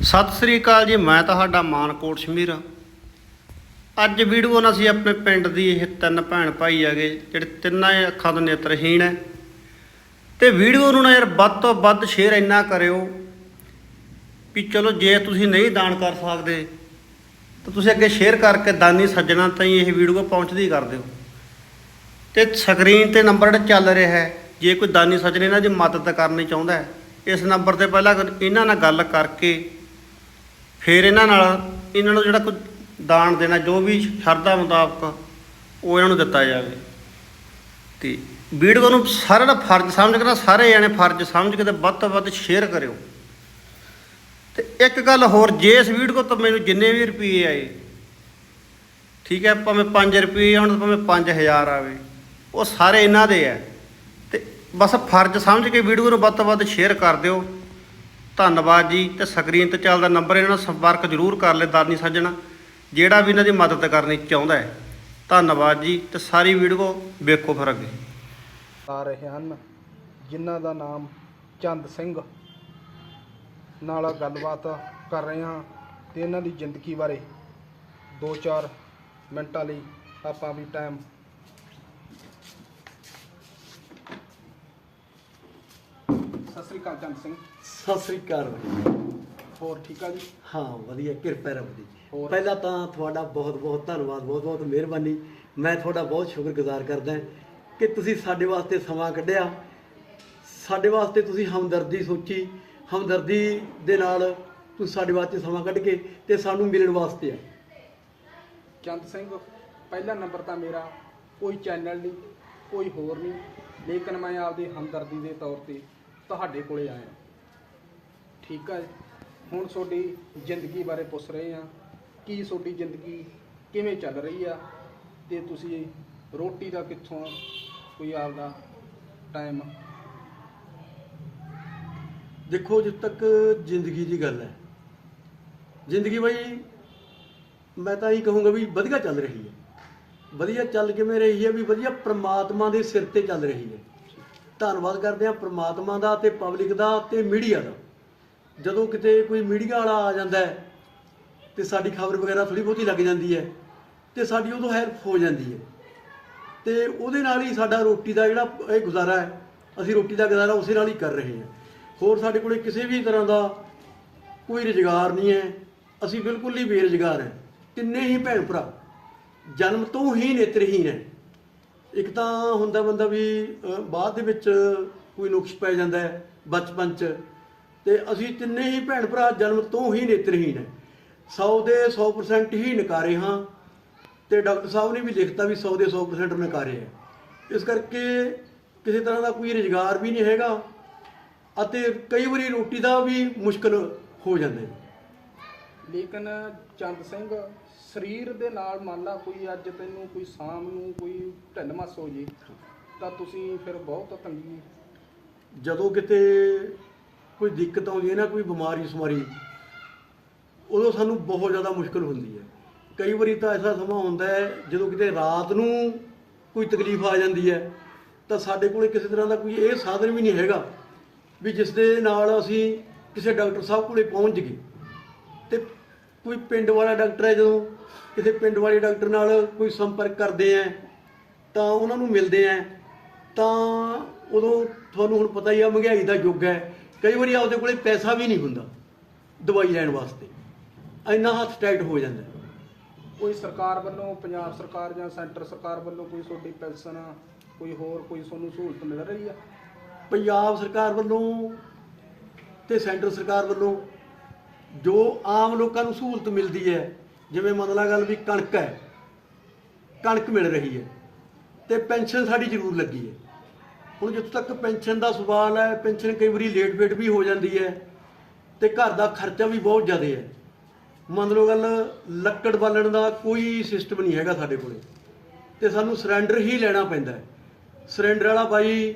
ਸਤਿ ਸ੍ਰੀ ਅਕਾਲ ਜੀ, ਮੈਂ ਤੁਹਾਡਾ ਮਾਨਕੋਟ ਸ਼ਮੀਰ। ਅੱਜ ਵੀਡੀਓ ਨਾਲ ਅਸੀਂ ਆਪਣੇ ਪਿੰਡ ਦੀ ਇਹ ਤਿੰਨ ਭੈਣ ਭਾਈ ਹੈਗੇ, ਜਿਹੜੇ ਤਿੰਨਾਂ ਅੱਖਾਂ ਤੋਂ ਨੇਤਰਹੀਣ ਹੈ। ਤੇ ਵੀਡੀਓ ਨੂੰ ਨਾ ਯਾਰ ਵੱਧ ਤੋਂ ਵੱਧ ਸ਼ੇਅਰ ਇੰਨਾ ਕਰਿਓ ਵੀ ਚਲੋ ਜੇ ਤੁਸੀਂ ਨਹੀਂ ਦਾਨ ਕਰ ਸਕਦੇ, ਤਾਂ ਤੁਸੀਂ ਅੱਗੇ ਸ਼ੇਅਰ ਕਰਕੇ ਦਾਨੀ ਸੱਜਣਾ ਤਾਈਂ ਇਹ ਵੀਡੀਓ ਪਹੁੰਚਦੀ ਕਰ ਦਿਓ। ਤੇ ਸਕਰੀਨ ਤੇ ਨੰਬਰ ਜਿਹੜਾ ਚੱਲ ਰਿਹਾ ਹੈ, ਜੇ ਕੋਈ ਦਾਨੀ ਸੱਜਣ ਇਹਨਾਂ ਦੀ ਮਦਦ ਕਰਨੀ ਚਾਹੁੰਦਾ ਹੈ, ਇਸ ਨੰਬਰ ਤੇ ਪਹਿਲਾਂ ਇਹਨਾਂ ਨਾਲ ਗੱਲ ਕਰਕੇ ਫਿਰ ਇਹਨਾਂ ਨਾਲ ਇਹਨਾਂ ਨੂੰ ਜਿਹੜਾ ਕੋਈ ਦਾਨ ਦੇਣਾ, ਜੋ ਵੀ ਸ਼ਰਧਾ ਮੁਤਾਬਕ ਉਹ ਇਹਨਾਂ ਨੂੰ ਦਿੱਤਾ ਜਾਵੇ। ਤੇ ਵੀਡੀਓ ਨੂੰ ਸਾਰਿਆਂ ਦਾ ਫਰਜ਼ ਸਮਝ ਕੇ ਨਾ ਸਾਰੇ ਜਾਣੇ ਫਰਜ਼ ਸਮਝ ਕੇ ਤੇ ਵੱਧ ਤੋਂ ਵੱਧ ਸ਼ੇਅਰ ਕਰਿਓ। ਤੇ ਇੱਕ ਗੱਲ ਹੋਰ, ਜੇ ਇਸ ਵੀਡੀਓ ਤੋਂ ਮੈਨੂੰ ਜਿੰਨੇ ਵੀ ਰੁਪਏ ਆਏ, ਠੀਕ ਹੈ, ਭਾਵੇਂ 5 ਰੁਪਏ ਆਉਣ ਭਾਵੇਂ 5000 ਆਵੇ, ਉਹ ਸਾਰੇ ਇਹਨਾਂ ਦੇ ਆ। ਤੇ ਬਸ ਫਰਜ਼ ਸਮਝ ਕੇ ਵੀਡੀਓ ਨੂੰ ਵੱਧ ਤੋਂ ਵੱਧ ਸ਼ੇਅਰ ਕਰ ਦਿਓ। ਧੰਨਵਾਦ ਜੀ ਤੇ ਸਕਰੀਨ ਤੇ ਚੱਲਦਾ ਨੰਬਰ ਇਹਨਾਂ ਨਾਲ ਸੰਪਰਕ ਜ਼ਰੂਰ ਕਰ ਲੈ ਦਾਨੀ ਸੱਜਣਾ, ਜਿਹੜਾ ਵੀ ਇਹਨਾਂ ਦੀ ਮਦਦ ਕਰਨੀ ਚਾਹੁੰਦਾ ਹੈ। ਧੰਨਵਾਦ ਜੀ ਤੇ ਸਾਰੀ ਵੀਡੀਓ ਵੇਖੋ ਫਿਰ ਅੱਗੇ। ਆ ਰਹੇ ਹਨ, ਜਿਨ੍ਹਾਂ ਦਾ ਨਾਮ ਚੰਦ ਸਿੰਘ ਨਾਲ ਗੱਲਬਾਤ ਕਰ ਰਹੇ ਹਾਂ ਤੇ ਇਹਨਾਂ ਦੀ ਜ਼ਿੰਦਗੀ ਬਾਰੇ 2-4 ਮਿੰਟਾਂ ਲਈ ਆਪਾਂ ਵੀ ਟਾਈਮ ਸਤਿ ਸ੍ਰੀ ਅਕਾਲ ਚੰਦ ਸਿੰਘ। ਸਤਿ ਸ੍ਰੀ ਅਕਾਲ ਬਾਈ। ਹੋਰ ਠੀਕ ਆ ਜੀ? ਹਾਂ ਵਧੀਆ ਕਿਰਪਾ ਰੱਬ ਦੀ ਹੋਰ? ਪਹਿਲਾਂ ਤਾਂ ਤੁਹਾਡਾ ਬਹੁਤ ਬਹੁਤ ਧੰਨਵਾਦ ਬਹੁਤ ਬਹੁਤ ਮਿਹਰਬਾਨੀ। ਮੈਂ ਤੁਹਾਡਾ ਬਹੁਤ ਸ਼ੁਕਰਗੁਜ਼ਾਰ ਕਰਦਾ ਕਿ ਤੁਸੀਂ ਸਾਡੇ ਵਾਸਤੇ ਸਮਾਂ ਕੱਢਿਆ। ਸਾਡੇ ਵਾਸਤੇ ਤੁਸੀਂ ਹਮਦਰਦੀ ਸੋਚੀ। ਹਮਦਰਦੀ ਦੇ ਨਾਲ ਤੁਸੀਂ ਸਾਡੇ ਵਾਸਤੇ ਸਮਾਂ ਕੱਢ ਕੇ ਤੇ ਸਾਨੂੰ ਮਿਲਣ ਵਾਸਤੇ ਆ। ਚੰਦ ਸਿੰਘ ਪਹਿਲਾ ਨੰਬਰ ਤਾਂ ਮੇਰਾ ਕੋਈ ਚੈਨਲ ਨਹੀਂ ਕੋਈ ਹੋਰ ਨਹੀਂ। ਲੇਕਿਨ ਮੈਂ ਆਪਦੀ ਹਮਦਰਦੀ ਦੇ ਤੌਰ ਤੇ ਤੁਹਾਡੇ ਕੋਲੇ ਆਇਆ ਠੀਕ ਹੈ ਹੁਣ ਤੁਹਾਡੀ ਜ਼ਿੰਦਗੀ ਬਾਰੇ ਪੁੱਛ ਰਹੇ ਹਾਂ। ਕੀ ਤੁਹਾਡੀ ਜ਼ਿੰਦਗੀ ਕਿਵੇਂ ਚੱਲ ਰਹੀ ਆ? ਤੇ ਤੁਸੀਂ ਰੋਟੀ ਦਾ ਕਿੱਥੋਂ ਕੋਈ ਆਪਦਾ ਟਾਈਮ ਦੇਖੋ ਜਦ ਤੱਕ ਜ਼ਿੰਦਗੀ ਦੀ ਗੱਲ ਹੈ। ਜ਼ਿੰਦਗੀ ਬਈ, ਮੈਂ ਤਾਂ ਇਹ ਕਹੂੰਗਾ ਵੀ ਵਧੀਆ ਚੱਲ ਰਹੀ ਹੈ। ਵਧੀਆ ਚੱਲ ਕਿਵੇਂ ਰਹੀ ਹੈ? ਵੀ ਵਧੀਆ ਪ੍ਰਮਾਤਮਾ ਦੇ ਸਿਰ ਤੇ ਚੱਲ ਰਹੀ ਹੈ। ਧੰਨਵਾਦ ਕਰਦੇ ਹਾਂ ਪ੍ਰਮਾਤਮਾ ਦਾ ਤੇ ਪਬਲਿਕ ਦਾ ਤੇ ਮੀਡੀਆ ਦਾ। ਜਦੋਂ ਕਿਤੇ ਕੋਈ ਮੀਡੀਆ ਵਾਲਾ ਆ ਜਾਂਦਾ ਹੈ ਤੇ ਸਾਡੀ ਖਬਰ ਵਗੈਰਾ ਥੋੜੀ ਬਹੁਤੀ ਲੱਗ ਜਾਂਦੀ ਹੈ ਤੇ ਸਾਡੀ ਉਦੋਂ ਹੈਲਪ ਹੋ ਜਾਂਦੀ ਹੈ। ਤੇ ਉਹਦੇ ਨਾਲ ਹੀ ਸਾਡਾ ਰੋਟੀ ਦਾ ਜਿਹੜਾ ਇਹ ਗੁਜ਼ਾਰਾ ਹੈ, ਅਸੀਂ ਰੋਟੀ ਦਾ ਗੁਜ਼ਾਰਾ ਉਸੇ ਨਾਲ ਹੀ ਕਰ ਰਹੇ ਹਾਂ। ਹੋਰ ਸਾਡੇ ਕੋਲੇ ਕਿਸੇ ਵੀ ਤਰ੍ਹਾਂ ਦਾ ਕੋਈ ਰੁਜ਼ਗਾਰ ਨਹੀਂ ਹੈ, ਅਸੀਂ ਬਿਲਕੁਲ ਹੀ ਬੇਰੁਜ਼ਗਾਰ ਹੈ। ਤਿੰਨੇ ਹੀ ਭੈਣ ਭਰਾ ਜਨਮ ਤੋਂ ਹੀ ਨੇਤਰਹੀਣ ਹੈ। ਇੱਕ ਤਾਂ ਹੁੰਦਾ ਬੰਦਾ ਵੀ ਬਾਅਦ ਦੇ ਵਿੱਚ ਕੋਈ ਨੁਕਸ ਪੈ ਜਾਂਦਾ ਹੈ ਬਚਪਨ 'ਚ। ਤੇ ਅਸੀਂ ਤਿੰਨੇ ਹੀ ਭੈਣ ਭਰਾ ਜਨਮ ਤੋਂ ਹੀ ਨੇਤਰਹੀਣ ਹੈ। 100 ਦੇ 100% ਹੀ ਨਕਾਰੇ ਹਾਂ। ਤੇ ਡਾਕਟਰ ਸਾਹਿਬ ਨੇ ਵੀ ਲਿਖਤਾ ਵੀ 100 ਦੇ 100% ਨਕਾਰੇ ਹੈ। ਇਸ ਕਰਕੇ ਕਿਸੇ ਤਰ੍ਹਾਂ ਦਾ ਕੋਈ ਰੁਜ਼ਗਾਰ ਵੀ ਨਹੀਂ ਹੈਗਾ। ਅਤੇ ਕਈ ਵਾਰੀ ਰੋਟੀ ਦਾ ਵੀ ਮੁਸ਼ਕਲ ਹੋ ਜਾਂਦਾ ਹੈ। ਲੇਕਿਨ ਚੰਦ ਸਿੰਘ, ਸਰੀਰ ਦੇ ਨਾਲ ਮੰਨ ਲਾ ਕੋਈ ਅੱਜ ਤੈਨੂੰ ਕੋਈ ਸ਼ਾਮ ਨੂੰ ਕੋਈ ਢਿੱਲ ਮੱਸ ਹੋ ਜੇ, ਤਾਂ ਤੁਸੀਂ ਫਿਰ ਬਹੁਤ ਤੰਗੀ ਜਦੋਂ ਕਿਤੇ ਕੋਈ ਦਿੱਕਤ ਆਉਂਦੀ ਹੈ ਨਾ, ਕੋਈ ਬਿਮਾਰੀ ਸਮਾਰੀ, ਉਦੋਂ ਸਾਨੂੰ ਬਹੁਤ ਜ਼ਿਆਦਾ ਮੁਸ਼ਕਲ ਹੁੰਦੀ ਹੈ। ਕਈ ਵਾਰੀ ਤਾਂ ਐਸਾ ਸਮਾਂ ਹੁੰਦਾ ਹੈ, ਜਦੋਂ ਕਿਤੇ ਰਾਤ ਨੂੰ ਕੋਈ ਤਕਲੀਫ ਆ ਜਾਂਦੀ ਹੈ, ਤਾਂ ਸਾਡੇ ਕੋਲੇ ਕਿਸੇ ਤਰ੍ਹਾਂ ਦਾ ਕੋਈ ਇਹ ਸਾਧਨ ਵੀ ਨਹੀਂ ਹੈਗਾ, ਵੀ ਜਿਸ ਦੇ ਨਾਲ ਅਸੀਂ ਕਿਸੇ ਡਾਕਟਰ ਸਾਹਿਬ ਕੋਲੇ ਪਹੁੰਚ ਗਏ। ਕੋਈ ਪਿੰਡ ਵਾਲਾ ਡਾਕਟਰ ਹੈ ਜਦੋਂ ਕਿਸੇ ਪਿੰਡ ਵਾਲੇ ਡਾਕਟਰ ਨਾਲ ਕੋਈ ਸੰਪਰਕ ਕਰਦੇ ਆ ਤਾਂ ਉਹਨਾਂ ਨੂੰ ਮਿਲਦੇ ਆ ਤਾਂ ਉਦੋਂ ਤੁਹਾਨੂੰ ਹੁਣ ਪਤਾ ਹੀ ਆ ਮਹਿੰਗਾਈ ਦਾ ਯੁੱਗ ਹੈ ਕਈ ਵਾਰੀ ਆਪਦੇ ਕੋਲੇ ਪੈਸਾ ਵੀ ਨਹੀਂ ਹੁੰਦਾ ਦਵਾਈ ਲੈਣ ਵਾਸਤੇ। ਇੰਨਾ ਹੱਥ ਟਾਈਟ ਹੋ ਜਾਂਦਾ। ਕੋਈ ਸਰਕਾਰ ਵੱਲੋਂ ਪੰਜਾਬ ਸਰਕਾਰ ਜਾਂ ਸੈਂਟਰ ਸਰਕਾਰ ਵੱਲੋਂ ਕੋਈ ਤੁਹਾਡੀ ਪੈਨਸ਼ਨ ਕੋਈ ਹੋਰ ਕੋਈ ਤੁਹਾਨੂੰ ਸਹੂਲਤ ਮਿਲ ਰਹੀ ਆ? ਪੰਜਾਬ ਸਰਕਾਰ ਵੱਲੋਂ ਤੇ ਸੈਂਟਰ ਸਰਕਾਰ ਵੱਲੋਂ ਜੋ ਆਮ ਲੋਕਾਂ ਨੂੰ ਸਹੂਲਤ ਮਿਲਦੀ ਹੈ, ਜਿਵੇਂ ਮੰਨ ਲਾ ਗੱਲ ਵੀ ਕਣਕ ਹੈ, ਕਣਕ ਮਿਲ ਰਹੀ ਹੈ ਤੇ ਪੈਨਸ਼ਨ ਸਾਡੀ ਜ਼ਰੂਰ ਲੱਗੀ ਹੈ। ਹੁਣ ਜਿੱਥੋਂ ਤੱਕ ਪੈਨਸ਼ਨ ਦਾ ਸਵਾਲ ਹੈ, ਪੈਨਸ਼ਨ ਕਈ ਵਾਰੀ ਲੇਟ ਵੇਟ ਵੀ ਹੋ ਜਾਂਦੀ ਹੈ ਤੇ ਘਰ ਦਾ ਖਰਚਾ ਵੀ ਬਹੁਤ ਜ਼ਿਆਦਾ ਹੈ। ਮੰਨ ਲਓ ਗੱਲ ਲੱਕੜ ਬਾਲਣ ਦਾ ਕੋਈ ਸਿਸਟਮ ਨਹੀਂ ਹੈਗਾ ਸਾਡੇ ਕੋਲੇ ਤੇ ਸਾਨੂੰ ਸਰੈਂਡਰ ਹੀ ਲੈਣਾ ਪੈਂਦਾ ਹੈ। ਸਰੈਂਡਰ ਵਾਲਾ ਬਾਈ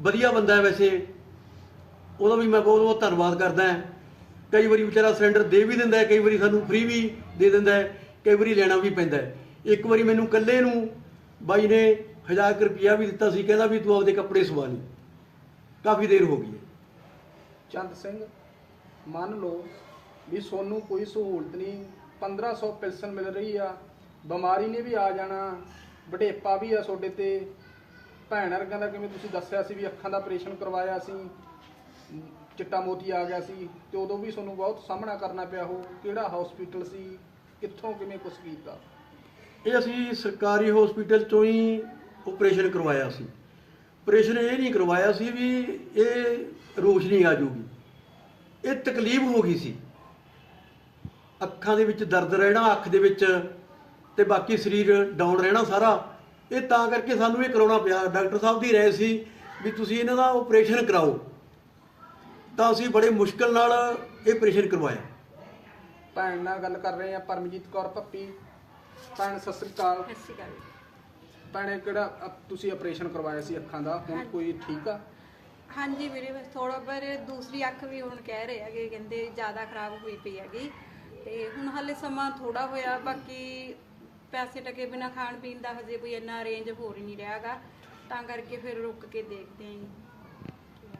ਵਧੀਆ ਬੰਦਾ ਹੈ ਵੈਸੇ, ਉਹਦਾ ਵੀ ਮੈਂ ਬਹੁਤ ਬਹੁਤ ਧੰਨਵਾਦ ਕਰਦਾ ਹਾਂ। ਕਈ ਵਾਰੀ ਵਿਚਾਰਾ ਸਿਲੰਡਰ ਦੇ ਵੀ ਦਿੰਦਾ ਹੈ, ਕਈ ਵਾਰੀ ਸਾਨੂੰ ਫ੍ਰੀ ਵੀ ਦੇ ਦਿੰਦਾ ਹੈ, ਕਈ ਵਾਰੀ ਲੈਣਾ ਵੀ ਪੈਂਦਾ ਹੈ। ਇੱਕ ਵਾਰੀ ਮੈਨੂੰ ਇਕੱਲੇ ਨੂੰ ਬਾਈ ਨੇ 1000 ਰੁਪਿਆ ਵੀ ਦਿੱਤਾ ਸੀ, ਕਹਿੰਦਾ ਵੀ ਤੂੰ ਆਪਦੇ ਕੱਪੜੇ ਸਵਾ ਲਈ। ਕਾਫੀ ਦੇਰ ਹੋ ਗਈ ਹੈ। ਚੰਦ ਸਿੰਘ, ਮੰਨ ਲਓ ਵੀ ਸੋਨੂੰ ਕੋਈ ਸਹੂਲਤ ਨਹੀਂ 1500 ਪੈਨਸ਼ਨ ਮਿਲ ਰਹੀ ਆ, ਬਿਮਾਰੀ ਨੇ ਵੀ ਆ ਜਾਣਾ, ਵਡੇਪਾ ਵੀ ਆ ਤੁਹਾਡੇ ਤੇ। ਭੈਣ ਵਰਗਾਂ ਦਾ ਕਿਵੇਂ ਤੁਸੀਂ ਦੱਸਿਆ ਸੀ ਵੀ ਅੱਖਾਂ ਦਾ ਆਪਰੇਸ਼ਨ ਕਰਵਾਇਆ ਸੀ ਚਿੱਟਾ ਮੋਤੀ ਆ ਗਿਆ ਸੀ ਤੇ ਉਦੋਂ ਵੀ ਤੁਹਾਨੂੰ ਬਹੁਤ ਸਾਹਮਣਾ ਕਰਨਾ ਪਿਆ ਹੋ ਕਿਹੜਾ ਹਸਪੀਟਲ ਸੀ, ਕਿੱਥੋਂ ਕਿਵੇਂ ਕੁਛ ਕੀਤਾ। ਇਹ ਅਸੀਂ ਸਰਕਾਰੀ ਹਸਪੀਟਲ ਚੋਂ ਹੀ ਆਪਰੇਸ਼ਨ ਕਰਵਾਇਆ ਸੀ। ਆਪਰੇਸ਼ਨ ਇਹ ਨਹੀਂ ਕਰਵਾਇਆ ਸੀ ਵੀ ਇਹ ਰੋਸ਼ਨੀ ਆ ਜੂਗੀ ਇਹ ਤਕਲੀਫ ਹੋ ਗਈ ਸੀ। ਅੱਖਾਂ ਦੇ ਵਿੱਚ ਦਰਦ ਰਹਿਣਾ, ਅੱਖ ਦੇ ਵਿੱਚ ਤੇ ਬਾਕੀ ਸਰੀਰ ਡਾਊਨ ਰਹਿਣਾ ਸਾਰਾ, ਇਹ ਤਾਂ ਕਰਕੇ ਸਾਨੂੰ ਇਹ ਕਰਾਉਣਾ ਪਿਆ। ਡਾਕਟਰ ਸਾਹਿਬ ਦੀ ਰਾਏ ਸੀ ਵੀ ਤੁਸੀਂ ਇਹਨਾਂ ਦਾ ਆਪਰੇਸ਼ਨ ਕਰਾਓ। ਤਾਂ ਅਸੀਂ ਬੜੇ ਮੁਸ਼ਕਲ ਨਾਲ ਇਹ ਆਪਰੇਸ਼ਨ ਕਰਵਾਇਆ। ਭੈਣ ਨਾਲ ਗੱਲ ਕਰ ਰਹੇ ਆ ਪਰਮਜੀਤ ਕੌਰ ਪੱਪੀ ਭੈਣ ਸਤਿ ਸ੍ਰੀ ਅਕਾਲ। ਸਤਿ ਸ਼੍ਰੀ ਅਕਾਲ ਭੈਣੇ ਕਿਹੜਾ ਅਪ- ਤੁਸੀਂ ਆਪਰੇਸ਼ਨ ਕਰਵਾਇਆ ਸੀ ਅੱਖਾਂ ਦਾ ਹੁਣ ਹਾਂਜੀ। ਕੋਈ ਠੀਕ ਆ? ਹਾਂਜੀ ਵੀਰੇ ਬਸ ਥੋੜਾ ਪਰ ਦੂਸਰੀ ਅੱਖ ਵੀ ਹੁਣ ਕਹਿ ਰਹੇ ਹੈਗੇ ਕਹਿੰਦੇ ਜ਼ਿਆਦਾ ਖਰਾਬ ਹੋਈ ਪਈ ਹੈਗੀ। ਤੇ ਹੁਣ ਹਾਲੇ ਸਮਾਂ ਥੋੜਾ ਹੋਇਆ ਬਾਕੀ ਪੈਸੇ ਟਕੇ ਬਿਨਾ ਖਾਣ ਪੀਣ ਦਾ ਹਜੇ ਕੋਈ ਇੰਨਾ ਅਰੇਂਜ ਹੋ ਹੀ ਨਹੀਂ ਰਿਹਾਗਾ ਤਾਂ ਕਰਕੇ ਫਿਰ ਰੁਕ ਕੇ ਦੇਖਦੇ ਆਂ ਜੀ।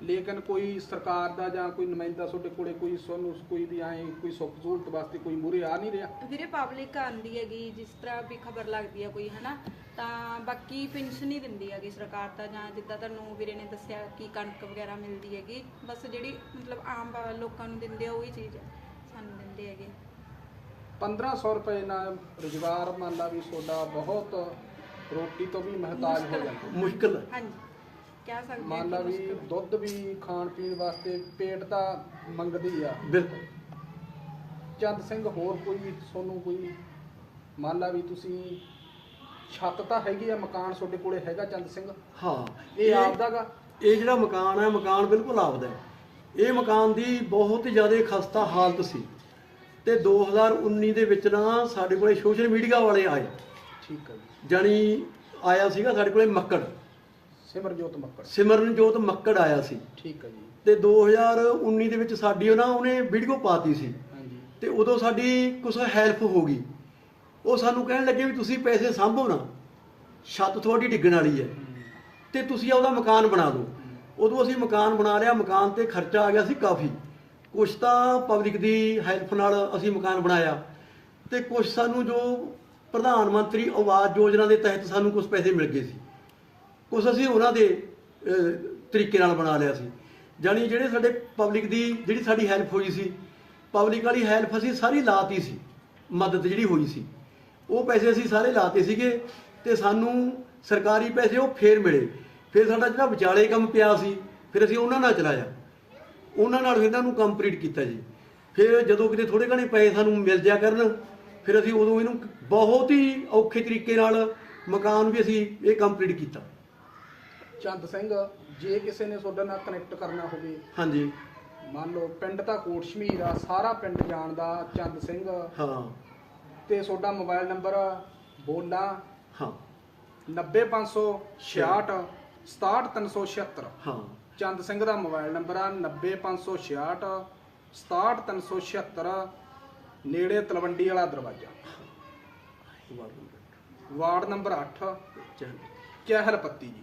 ਲੇਕਿਨ ਕੋਈ ਸਰਕਾਰ ਦਾ ਜਾਂ ਕੋਈ ਨੁਮਾਇੰਦਾ ਤੁਹਾਡੇ ਕੋਲੇ ਕੋਈ ਤੁਹਾਨੂੰ ਕੋਈ ਵੀ ਆਏ ਕੋਈ ਸੁੱਖ ਸਹੂਲਤ ਵਾਸਤੇ ਕੋਈ ਮੂਰੇ ਆ ਨਹੀਂ ਰਿਹਾ? ਵੀਰੇ ਪਬਲਿਕ ਆਂਦੀ ਹੈਗੀ ਜਿਸ ਤਰ੍ਹਾਂ ਵੀ ਖਬਰ ਲੱਗਦੀ ਹੈ ਕੋਈ ਹਨਾ ਤਾਂ ਬਾਕੀ ਪੈਨਸ਼ਨ ਹੀ ਦਿੰਦੀ ਹੈਗੀ ਸਰਕਾਰ ਤਾਂ ਜਾਂ ਜਿੱਦਾਂ ਤੁਹਾਨੂੰ ਵੀਰੇ ਨੇ ਦੱਸਿਆ ਕਿ ਕਣਕ ਵਗੈਰਾ ਮਿਲਦੀ ਹੈਗੀ ਬਸ ਜਿਹੜੀ ਮਤਲਬ ਆਮ ਲੋਕਾਂ ਨੂੰ ਦਿੰਦੇ ਆ ਉਹੀ ਚੀਜ਼ ਸਾਨੂੰ ਦਿੰਦੇ ਹੈਗੇ। 1500 ਰੁਪਏ ਨਾਲ ਰੁਜ਼ਗਾਰ ਮੰਨ ਲਾ ਵੀ ਤੁਹਾਡਾ ਬਹੁਤ ਰੋਟੀ ਤੋਂ ਵੀ ਮਹਤਾਜ ਹੋ ਜਾਂਦਾ। ਮੁਸ਼ਕਲ। ਹਾਂਜੀ। ਕਹਿ ਸਕਦੇ ਹਾਂ ਮੰਨ ਲਾ ਵੀ। ਦੁੱਧ ਵੀ ਖਾਣ ਪੀਣ ਵਾਸਤੇ ਪੇਟ ਤਾਂ ਮੰਗਦੀ ਆ। ਬਿਲਕੁਲ। ਚੰਦ ਸਿੰਘ ਹੋਰ ਕੋਈ ਤੁਹਾਨੂੰ ਕੋਈ? ਮੰਨ ਲਾ ਵੀ ਤੁਸੀਂ ਛੱਤ ਤਾਂ ਹੈਗੀ ਆ ਮਕਾਨ ਤੁਹਾਡੇ ਕੋਲੇ ਹੈਗਾ ਚੰਦ ਸਿੰਘ? ਹਾਂ ਇਹ ਆਪਦਾਗਾ? ਇਹ ਜਿਹੜਾ ਮਕਾਨ ਹੈ ਮਕਾਨ ਬਿਲਕੁਲ ਆਪਦਾ ਹੈ। ਇਹ ਮਕਾਨ ਦੀ ਬਹੁਤ ਜ਼ਿਆਦਾ ਖਸਤਾ ਹਾਲਤ ਸੀ। ਤੇ 2019 ਦੇ ਵਿੱਚ ਨਾ ਸਾਡੇ ਕੋਲੇ ਸੋਸ਼ਲ ਮੀਡੀਆ ਵਾਲੇ ਆਏ। ਠੀਕ ਹੈ ਜੀ। ਜਾਣੀ ਆਇਆ ਸੀਗਾ ਸਾਡੇ ਕੋਲੇ ਮੱਕੜ। ਸਿਮਰਜੋਤ ਮੱਕੜ। ਸਿਮਰਨਜੋਤ ਮੱਕੜ ਆਇਆ ਸੀ। ਠੀਕ ਹੈ ਜੀ। ਤੇ 2019 ਦੇ ਵਿੱਚ ਸਾਡੀ ਉਹ ਨਾ ਉਹਨੇ ਵੀਡੀਓ ਪਾਤੀ ਸੀ। ਹਾਂਜੀ। ਤੇ ਉਦੋਂ ਸਾਡੀ ਕੁਝ ਹੈਲਪ ਹੋ ਗਈ। ਉਹ ਸਾਨੂੰ ਕਹਿਣ ਲੱਗੇ ਵੀ ਤੁਸੀਂ ਪੈਸੇ ਸਾਂਭੋ ਨਾ। ਛੱਤ ਤੁਹਾਡੀ ਡਿੱਗਣ ਵਾਲੀ ਹੈ। ਤੇ ਤੁਸੀਂ ਆਪਦਾ ਮਕਾਨ ਬਣਾ ਦਿਓ। ਉਦੋਂ ਅਸੀਂ ਮਕਾਨ ਬਣਾ ਲਿਆ। ਮਕਾਨ ਤੇ ਖਰਚਾ ਆ ਗਿਆ ਸੀ ਕਾਫੀ। ਕੁਛ ਤਾਂ ਪਬਲਿਕ ਦੀ ਹੈਲਪ ਨਾਲ ਅਸੀਂ ਮਕਾਨ ਬਣਾਇਆ। ਤੇ ਕੁਛ ਸਾਨੂੰ ਜੋ ਪ੍ਰਧਾਨ ਮੰਤਰੀ ਆਵਾਸ ਯੋਜਨਾ ਦੇ ਤਹਿਤ ਸਾਨੂੰ ਕੁਝ ਪੈਸੇ ਮਿਲ ਗਏ ਸੀ। ਕੁਛ ਅਸੀਂ ਉਹਨਾਂ ਦੇ ਤਰੀਕੇ ਨਾਲ ਬਣਾ ਲਿਆ ਸੀ। ਜਾਣੀ ਜਿਹੜੇ ਸਾਡੇ ਪਬਲਿਕ ਦੀ, ਜਿਹੜੀ ਸਾਡੀ ਹੈਲਪ ਹੋਈ ਸੀ ਪਬਲਿਕ ਵਾਲੀ ਹੈਲਪ ਅਸੀਂ ਸਾਰੀ ਲਾਤੀ ਸੀ, ਮਦਦ ਜਿਹੜੀ ਹੋਈ ਸੀ। ਉਹ ਪੈਸੇ ਅਸੀਂ ਸਾਰੇ ਲਾਤੇ ਸੀਗੇ ਤੇ ਸਾਨੂੰ ਸਰਕਾਰੀ ਪੈਸੇ ਉਹ ਫੇਰ ਮਿਲੇ। ਫਿਰ ਸਾਡਾ ਜਿਹੜਾ ਵਿਚਾਲੇ ਕੰਮ ਪਿਆ ਸੀ, ਫਿਰ ਅਸੀਂ ਉਹਨਾਂ ਨਾਲ ਚਲਾਇਆ। ਉਹਨਾਂ ਨਾਲ ਇਹਨਾਂ ਨੂੰ ਕੰਪਲੀਟ ਕੀਤਾ ਜੀ। ਫਿਰ ਜਦੋਂ ਕਿਤੇ ਥੋੜੇ ਘਣੇ ਪੈਸੇ ਸਾਨੂੰ ਮਿਲ ਜਾ ਕਰਨ, ਫਿਰ ਅਸੀਂ ਉਦੋਂ ਇਹਨੂੰ ਬਹੁਤ ਹੀ ਔਖੇ ਤਰੀਕੇ ਨਾਲ ਮਕਾਨ ਵੀ ਅਸੀਂ ਇਹ ਕੰਪਲੀਟ ਕੀਤਾ। ਚੰਦ ਸਿੰਘ ਜੇ ਕਿਸੇ ਨੇ ਤੁਹਾਡੇ ਨਾਲ ਕਨੈਕਟ ਕਰਨਾ ਹੋਵੇ। ਹਾਂਜੀ। ਮੰਨ ਲਓ ਪਿੰਡ ਤਾਂ ਕੋਟ ਸ਼ਮੀਰ ਆ ਸਾਰਾ ਪਿੰਡ ਜਾਣਦਾ ਚੰਦ ਸਿੰਘ। ਹਾਂ। ਤੇ ਤੁਹਾਡਾ ਮੋਬਾਈਲ ਨੰਬਰ ਬੋਲਾਂ। ਹਾਂ। 90566 67376 ਹਾਂ। ਚੰਦ ਸਿੰਘ ਦਾ ਮੋਬਾਈਲ ਨੰਬਰ ਆ 90566 67376 ਨੇੜੇ ਤਲਵੰਡੀ ਵਾਲਾ ਦਰਵਾਜ਼ਾ। ਵਾਰਡ ਨੰਬਰ 8 ਚੰਗਾ ਚਹਿਲ ਪੱਤੀ ਜੀ।